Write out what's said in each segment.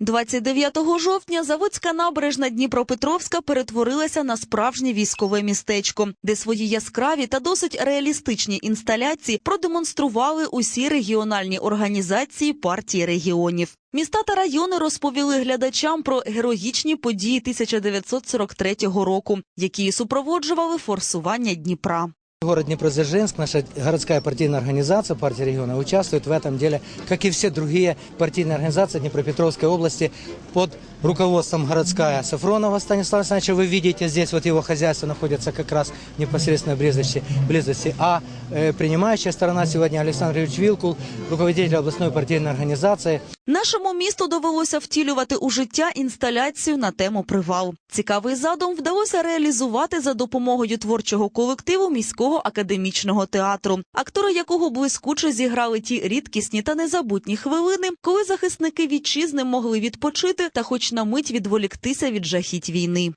29 жовтня Заводська набережна Дніпропетровська перетворилася на справжнє військове містечко, де свої яскраві та досить реалістичні інсталяції продемонстрували усі регіональні організації партії регіонів. Міста та райони розповіли глядачам про героїчні події 1943 року, які супроводжували форсування Дніпра. Город Днепродзержинск, наша городская партийная организация, партия региона, участвует в этом деле, как и все другие партийные организации Днепропетровской области под руководством городская Сафронова Станислава Александровича. Вы видите, здесь вот его хозяйство находится как раз в непосредственной близости. близости. А э, принимающая сторона сегодня Александр Юрьевич Вилкул, руководитель областной партийной организации. Нашому місту довелося втілювати у життя інсталяцію на тему привал. Цікавий задум вдалося реалізувати за допомогою творчого колективу міського академічного театру, актори якого блискуче зіграли ті рідкісні та незабутні хвилини, коли захисники вітчизни могли відпочити та, хоч на мить відволіктися від жахіть війни.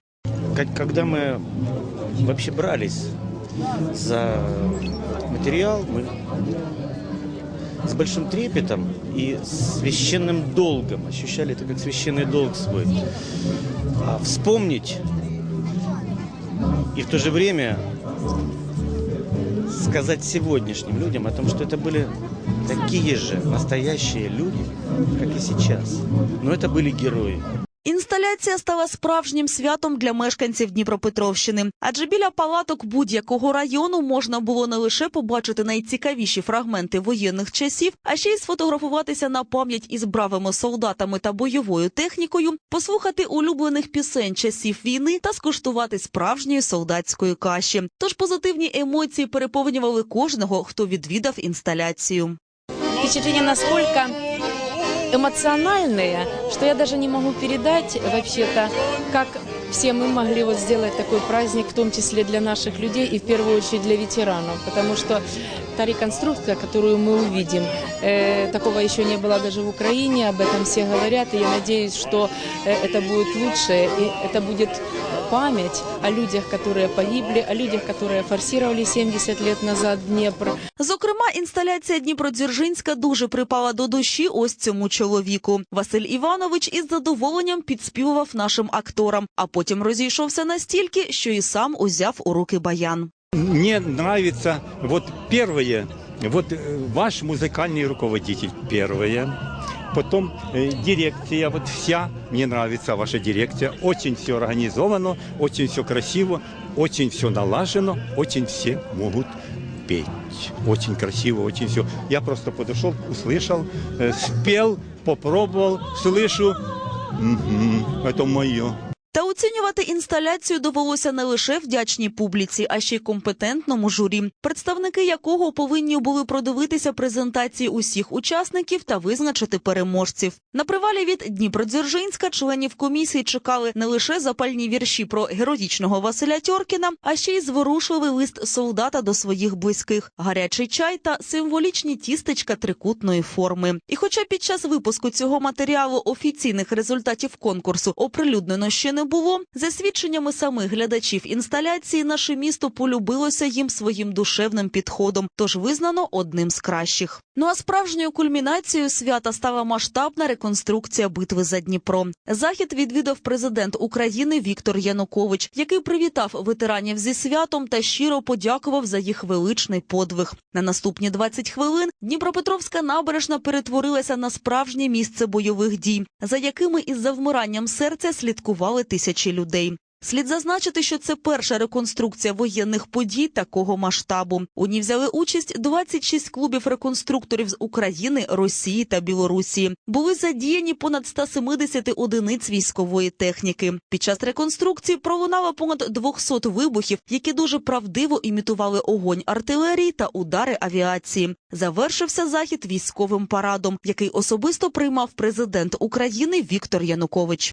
Когда мы вообще брались за материал, мы с большим трепетом и священным долгом ощущали это как священный долг свой. А вспомнить и в то же время сказать сегодняшним людям о том, что это были такие же настоящие люди, как и сейчас. Но это были герои. Інсталяція стала справжнім святом для мешканців Дніпропетровщини, адже біля палаток будь-якого району можна було не лише побачити найцікавіші фрагменти воєнних часів, а ще й сфотографуватися на пам'ять із бравими солдатами та бойовою технікою, послухати улюблених пісень часів війни та скуштувати справжньої солдатської каші. Тож позитивні емоції переповнювали кожного, хто відвідав інсталяцію. впечатления настолько эмоциональные, что я даже не могу передать вообще-то, как все мы могли вот сделать такой праздник, в том числе для наших людей и в первую очередь для ветеранов, потому что та реконструкция, которую мы увидим, э, такого еще не было даже в Украине, об этом все говорят, и я надеюсь, что э, это будет лучше, и это будет память о людях, которые погибли, о людях, которые форсировали 70 лет назад Днепр, Зокрема, інсталяція Дніпродзержинська дуже припала до душі ось цьому чоловіку. Василь Іванович із задоволенням підспівував нашим акторам, а потім розійшовся настільки, що і сам узяв у руки баян. Мне нравится вот первое, вот э, ваш музыкальный руководитель первое, потом э, дирекция, вот вся, мне нравится ваша дирекция, очень все организовано, очень все красиво, очень все налажено, очень все могут петь, очень красиво, очень все. Я просто подошел, услышал, э, спел, попробовал, слышу, «Мгм, это мое. Та інсталяцію довелося не лише вдячній публіці, а ще й компетентному журі, представники якого повинні були продивитися презентації усіх учасників та визначити переможців. На привалі від Дніпродзержинська членів комісії чекали не лише запальні вірші про героїчного Василя Тьоркіна, а ще й зворушливий лист солдата до своїх близьких, гарячий чай та символічні тістечка трикутної форми. І хоча під час випуску цього матеріалу офіційних результатів конкурсу оприлюднено ще не було, за свідченнями самих глядачів інсталяції, наше місто полюбилося їм своїм душевним підходом, тож визнано одним з кращих. Ну а справжньою кульмінацією свята стала масштабна реконструкція битви за Дніпро. Захід відвідав президент України Віктор Янукович, який привітав ветеранів зі святом та щиро подякував за їх величний подвиг. На наступні 20 хвилин Дніпропетровська набережна перетворилася на справжнє місце бойових дій, за якими із завмиранням серця слідкували тисячі людей. Слід зазначити, що це перша реконструкція воєнних подій такого масштабу. У ній взяли участь 26 клубів реконструкторів з України, Росії та Білорусі. Були задіяні понад 170 одиниць військової техніки. Під час реконструкції пролунало понад 200 вибухів, які дуже правдиво імітували огонь артилерії та удари авіації. Завершився захід військовим парадом, який особисто приймав президент України Віктор Янукович.